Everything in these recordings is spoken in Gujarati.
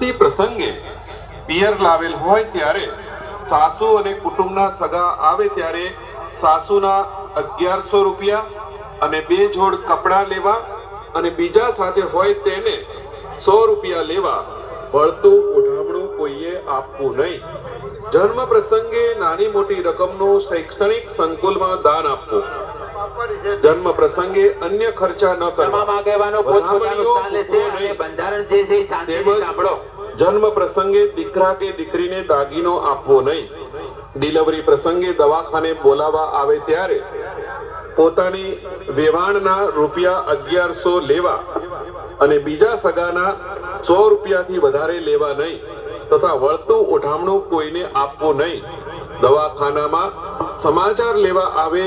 થી પ્રસંગે પિયર લાવેલ હોય ત્યારે સાસુ અને કુટુંબના સગા આવે ત્યારે સાસુના અગિયારસો રૂપિયા અને બે જોડ કપડાં લેવા અને બીજા સાથે હોય તેને સો રૂપિયા લેવા વળતું ઉઠામણું કોઈએ આપવું નહીં. જન્મ પ્રસંગે નાની મોટી રકમનું શૈક્ષણિક સંકુલમાં દાન આપવું. જન્મ પ્રસંગે અન્ય ખર્ચા ન કરવા. તમામ આગેવાનો પોતપોતાનું સ્થાન લેશે અને બંધારણ જે છે શાંતિથી સાંભળો. જન્મ પ્રસંગે દીકરા કે દીકરીને દાગીનો આપવો નહીં. ડિલિવરી પ્રસંગે દવાખાને બોલાવા આવે ત્યારે પોતાની વેવાણના રૂપિયા અગિયારસો લેવા અને બીજા સગાના સો રૂપિયાથી વધારે લેવા નહીં તથા વળતું ઉઠામણું કોઈને આપવું નહીં. દવાખાનામાં સમાચાર લેવા આવે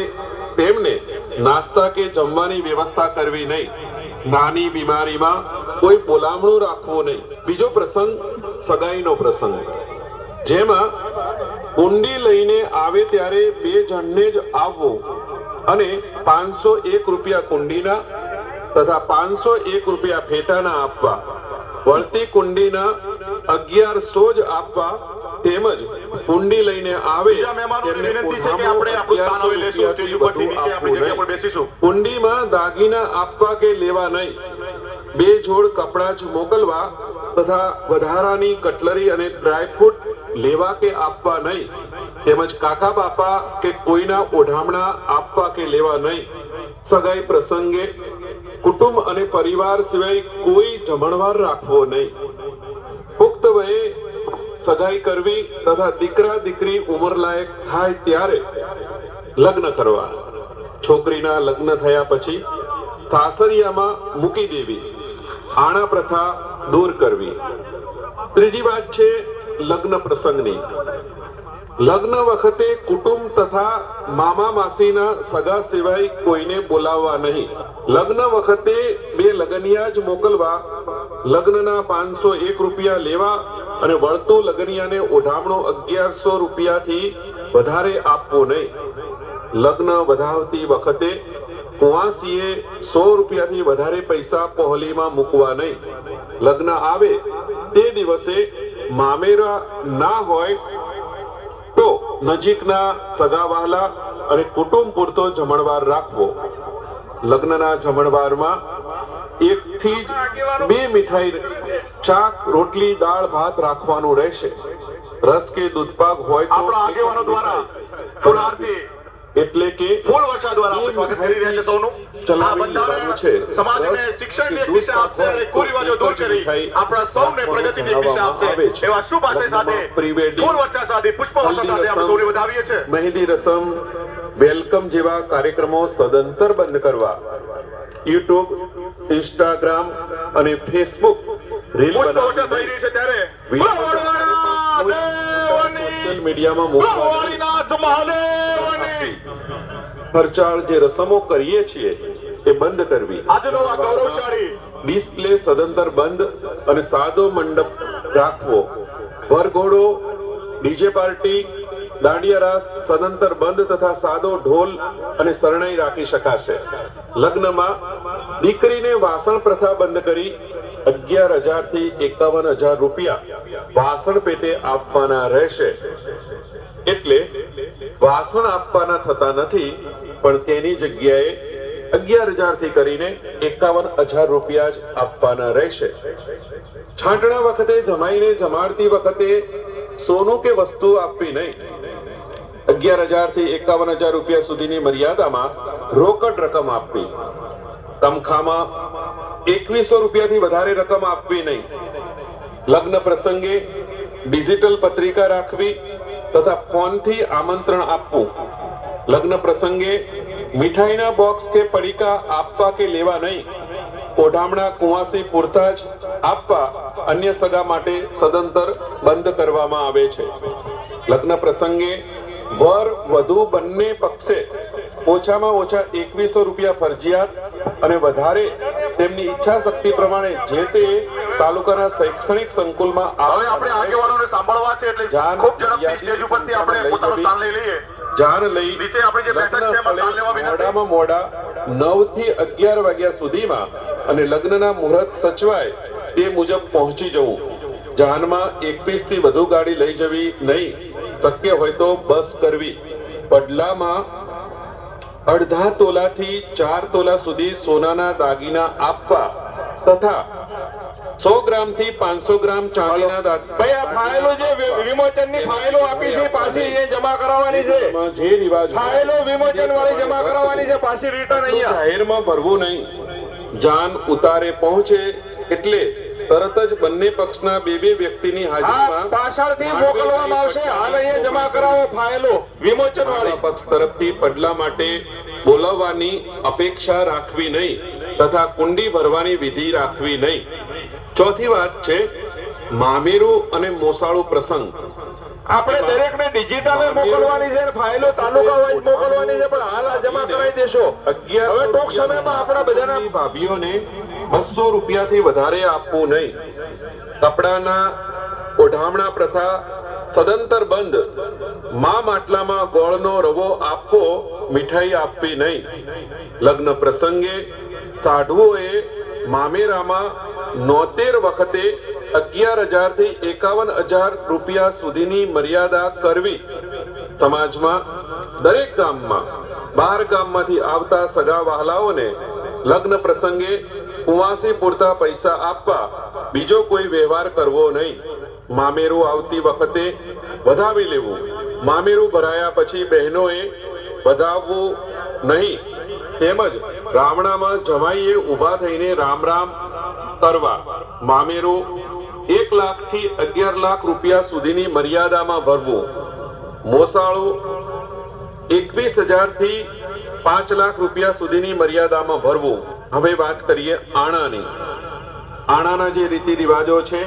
તેમને નાસ્તા કે જમવાની વ્યવસ્થા કરવી નહીં. નાની બીમારીમાં કોઈ બોલામણું રાખવું નહીં. બીજો પ્રસંગ સગાઈનો પ્રસંગ. જેમાં કુંડી લઈને આવે ત્યારે બે જણને જ આવવું અને પાંચસો એક રૂપિયા કુંડીના તથા પાંચસો એક રૂપિયા ફેટાના આપવા. વળતી કુંડીના અગિયારસો જ આપવા તેમજ કુંડી લઈને આવે બીજા મહેમાનોને તેમને વિનંતી છે કે આપણે આપણું લેશું સ્ટેજ ઉપરથી નીચે આપણી જગ્યા પર બેસીશું. કુંડીમાં દાગીના આપવા કે લેવા નહીં. બે જોડ કપડા જ મોકલવા તથા વધારાની કટલરી અને ડ્રાયફ્રૂટ લેવા કે આપવા નહીં. તેમજ કાકા બાપા કે કોઈના ઓઢામણા આપવા કે લેવા નહીં. સગાઈ પ્રસંગે કુટુંબ અને પરિવાર સિવાય કોઈ જમણવાર રાખવો નહીં. પુખ્ત વયે સગાઈ કરવી તથા દીકરા દીકરી ઉંમર લાયક થાય ત્યારે લગ્ન કરવા. છોકરીના લગ્ન થયા પછી સાસરિયામાં મૂકી દેવી, આણા પ્રથા દૂર કરવી. ત્રીજી વાત છે લગ્ન પ્રસંગની. લગ્ન વખતે કુટુંબ તથા મામા માસીના સગા સિવાય કોઈને બોલાવવા નહીં. લગ્ન વખતે બે લગનિયા જ મોકલવા, લગ્નના પાંચસો એક રૂપિયા લેવા અને વળતું લગનિયાને ઓઢામણો અગિયારસો રૂપિયાથી વધારે આપવો નહીં. લગ્ન વધાવતી વખતે કુંવાસીએ સો રૂપિયાથી વધારે પૈસા પહોલીમાં મૂકવા નહીં. લગ્ન આવે તે દિવસે મામેરા ના હોય તો નજીકના સગાવહાલા અને કુટુંબ પૂરતો જમણવાર રાખવો. લગ્નના જમણવારમાં એક થી જ બે મીઠાઈ શાક રોટલી દાળ ભાત રાખવાનું રહેશે. રસ કે દૂધપાક હોય તો આપણા આગેવાનો દ્વારા ફૂલ આરતી એટલે કે ફૂલ વર્ષા દ્વારા આપણે સ્વાગત કરી રહ્યા છે સૌનું. આ બંધારણ છે. સમાજને શિક્ષણની એક દિશા આપશે અને કુરિવાજો દૂર કરી આપણા સૌને પ્રગતિની એક દિશા આપશે. એવા શુભ આશય સાથે ફૂલ વર્ષા સાથે પુષ્પ વર્ષા સાથે આપણે સૌને વધાવીએ છે મહેંદી રસમ વેલકમ જેવા કાર્યક્રમો સદંતર બંધ કરવા. યુટ્યુબ ઇન્સ્ટાગ્રામ અને ફેસબુક રીલ પુષ્પ વર્ષા થઈ બનાવી છે ત્યારે. સોશિયલ મીડિયામાં મૂકવા ખર્ચાળ જે રસમો કરીએ છીએ એ બંધ કરવી. આજનો આ ગૌરવશાળી ડિસ્પ્લે સદંતર બંધ અને સાદો મંડપ રાખવો. વરઘોડો ડીજે પાર્ટી દાંડિયા રાસ સદંતર બંધ તથા સાદો ઢોલ અને શરણાઈ રાખી શકાશે. લગ્નમાં દીકરીને વાસણ પ્રથા બંધ કરી અગિયાર હજારથી એકાવન હજાર રૂપિયા વાસણ પેટે આપવાના રહેશે. એટલે વાસણ આપવાના થતા નથી, પણ તેની જગ્યાએ અગિયાર હજારથી કરીને એકાવન હજાર રૂપિયા જ આપવાના રહેશે. છાંટણા વખતે, જમાઈને જમાડતી વખતે સોનું કે વસ્તુ આપવી નહીં. અગિયાર હજારથી એકાવન હજાર રૂપિયા સુધીની મર્યાદામાં રોકડ રકમ આપવી. તમખામાં એકવીસો રૂપિયાથી વધારે રકમ આપવી નહીં. લગ્ન પ્રસંગે ડિજિટલ પત્રિકા રાખવી તથા ફોનથી આમંત્રણ આપવું. લગ્ન પ્રસંગે મીઠાઈના બોક્સ કે પડીકા આપવા કે લેવા નહીં. ઓઢામણા, કુવાસી પૂરતા જ આપવા અન્ય સગા માટે સદંતર બંધ કરવામાં આવે છે. લગ્ન પ્રસંગે વર, વધુ બંને પક્ષે ઓછામાં ઓછા એકવીસો રૂપિયા ફરજિયાત અને વધારે તેમની ઈચ્છા શક્તિ પ્રમાણે જે તે તાલુકાના શૈક્ષણિક સંકુલમાં હવે આપણે આગેવાનોને સાંભળવા છે એટલે ખૂબ ઝડપથી સ્ટેજ ઉપરથી આપણે પોતાનું સ્થાન લઈ લઈએ. જાન લઈ નીચે આપણે જે બેઠક છે એમાં સ્થાન લેવા વિનંતી. મોડામાં મોડા નવથી અગિયાર વાગ્યા સુધીમાં અને લગ્નના મુહૂર્ત સચવાય તે મુજબ પહોંચી જવું. જાનમાં એકવીસથી વધુ ગાડી લઈ જવી નહીં. શક્ય હોય તો બસ કરવી. પડલામાં અડધા તોલાથી ચાર તોલા સુધી સોનાના દાગીના આપવા તથા સો ગ્રામથી પાંચસો ગ્રામ ચાંદીના દાગીના ભાઈ આ ફાઇલો જે વિમોચનની ફાઇલો આપી છે પાછી એ જમા કરાવવાની છે. જે રિવાજ ફાઇલો વિમોચન વાળી જમા કરાવવાની છે પાછી રિટર્ન અહીંયા. જાહેરમાં ભરવું નહીં. જાન ઉતારે પહોંચે એટલે તરત જ બંને પક્ષના બે બે વ્યક્તિની હાજરીમાં પાછળથી મોકલવામાં આવશે. હાલ અહીંયા જમા કરાવો ફાઇલો વિમોચન વાળી. પક્ષ તરફથી પડલા માટે બોલાવવાની અપેક્ષા રાખવી નહીં તથા કુંડી ભરવાની વિધિ રાખવી નહીં. ચોથી વાત છે મામેરું અને મોસાળું પ્રસંગ. આપણે દરેક ને ડિજિટલ મોકલવાની છે ફાઇલો તાલુકા વાઇઝ મોકલવાની છે પણ હાલ જમા કરાવી દેશો. હવે ટૂંક સમયમાં આપણા બધાના ભાભીઓને બસો રૂપિયાથી વધારે આપવું નહીં. કપડાના ઓઢામણા પ્રથા સદંતર બંધ. મા માટલામાં ગોળનો રવો આપવો, મીઠાઈ આપવી નહીં. લગ્ન પ્રસંગે સાઢુઓએ મામેરામાં નોતેર વખતે અગિયાર હજારથી એકાવન હજાર રૂપિયા સુધીની મર્યાદા કરવી. સમાજમાં, દરેક ગામમાં બહાર ગામમાંથી આવતા સગા વહાલાઓને લગ્ન પ્રસંગે કુવાસી પૂરતા પૈસા આપવા બીજો કોઈ વ્યવહાર કરવો નહીં. મામેરું આવતી વખતે વધાવી લેવું. મામેરું ભરાયા પછી બહેનોએ વધાવવું નહીં. તેમજ રામણામાં જમાઈએ ઊભા થઈને રામ રામ કરવા. મામેરું એક લાખથી અગિયાર લાખ રૂપિયા સુધીની મર્યાદામાં ભરવું. મોસાળું એકવીસ હજારથી પાંચ લાખ રૂપિયા સુધીની મર્યાદામાં ભરવું. હવે વાત કરીએ આણાની. આણાના જે રીતિ રિવાજો છે,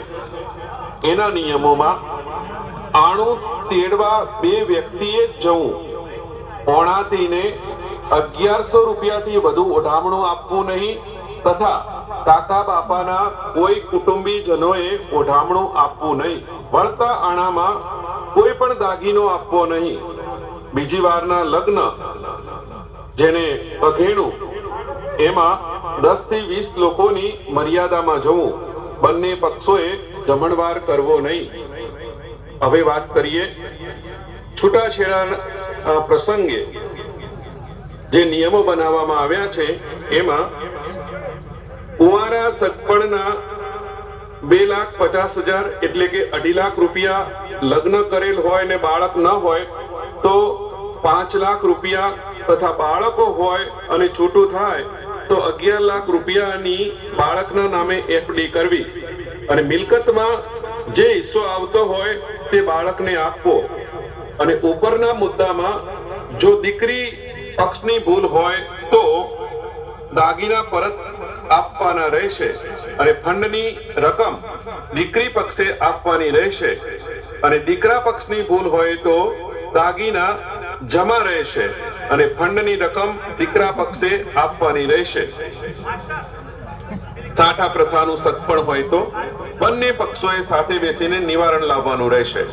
એના નિયમોમાં આણું તેડવા બે વ્યક્તિએ જવું. ઓણાતીને અગિયારસો રૂપિયાથી વધુ ઓઢામણું આપવું નહીં, તથા કાકા બાપાના કોઈ કુટુંબીજનોએ ઓઢામણું આપવું નહીં. વળતા આણામાં કોઈ પણ દાગીનો આપવો નહીં. બીજી વારના લગ્ન, જેને અઘેણું, એમાં દસથી વીસ લોકોની મર્યાદામાં જવું, બંને પક્ષોએ જમણવાર કરવો નહીં. હવે વાત કરીએ છૂટાછેડા પ્રસંગે જે નિયમો બનાવવામાં આવ્યા છે, એમાં કુંવારા સગપણના બે લાખ પચાસ હજાર એટલે કે અઢી લાખ રૂપિયા લગ્ન કરેલ હોય ને બાળક ન હોય, તો પાંચ લાખ રૂપિયા તથા બાળકો હોય અને છૂટું થાય તો અગિયાર લાખ રૂપિયાની બાળકના નામે એફડી કરવી. અને મિલકતમાં જે હિસ્સો આવતો હોય તે બાળકને આપવો. અને ઉપરના મુદ્દામાં જો દીકરી પક્ષની ભૂલ હોય તો દાગીના પરત આપવાના રહેશે અને ફંડની રકમ દીકરી પક્ષે આપવાની રહેશે. અને દીકરા પક્ષની ભૂલ હોય તો દાગીના જમા રહેશે અને ફંડની રકમ દીકરા પક્ષે આપવાની રહેશે. સાઠા પ્રથાનું સત્પણ હોય તો બંને પક્ષોએ સાથે બેસીને નિવારણ લાવવાનું રહેશે.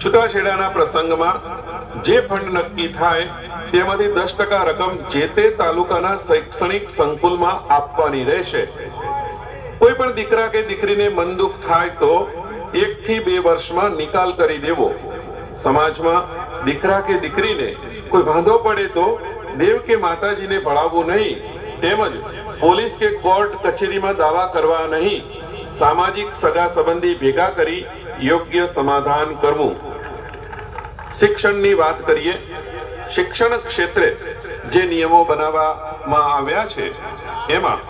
છૂટાછેડાના પ્રસંગમાં જે ફંડ નક્કી થાય તેમાંથી દસ ટકા રકમ જે તે તાલુકાના શૈક્ષણિક સંકુલમાં આપવાની રહેશે. કોઈ પણ દીકરા કે દીકરીને મન દુઃખ થાય તો એક થી બે વર્ષમાં નિકાલ કરી દેવો. સમાજમાં દીકરા કે દીકરીને કોઈ વાંધો પડે તો દેવ કે માતાજીને ભળાવવું નહીં, તેમજ પોલીસ કે કોર્ટ કચેરીમાં દાવા કરવા નહીં, સામાજિક સગા સંબંધી ભેગા કરી યોગ્ય સમાધાન કરવું. શિક્ષણની વાત કરીએ, શિક્ષણ ક્ષેત્રે જે નિયમો બનાવવામાં આવ્યા છે, એમાં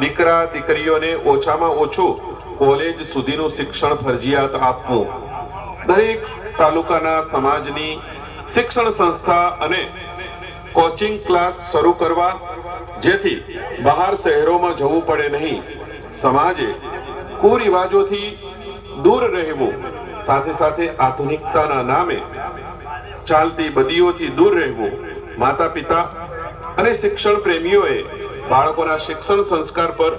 દીકરા દીકરીઓને ઓછામાં ઓછું કોલેજ સુધીનું શિક્ષણ ફરજિયાત આપવું. દરેક તાલુકાના સમાજની શિક્ષણ સંસ્થા અને કોચિંગ ક્લાસ શરૂ કરવા, જેથી બહાર શહેરોમાં જવું પડે નહીં. સમાજે કુરિવાજોથી દૂર રહેવું, સાથે સાથે આધુનિકતાના નામે ચાલતી બદીઓથી દૂર રહેવું માતા પિતા અને શિક્ષણ પ્રેમીઓએ બાળકોના શિક્ષણ સંસ્કાર પર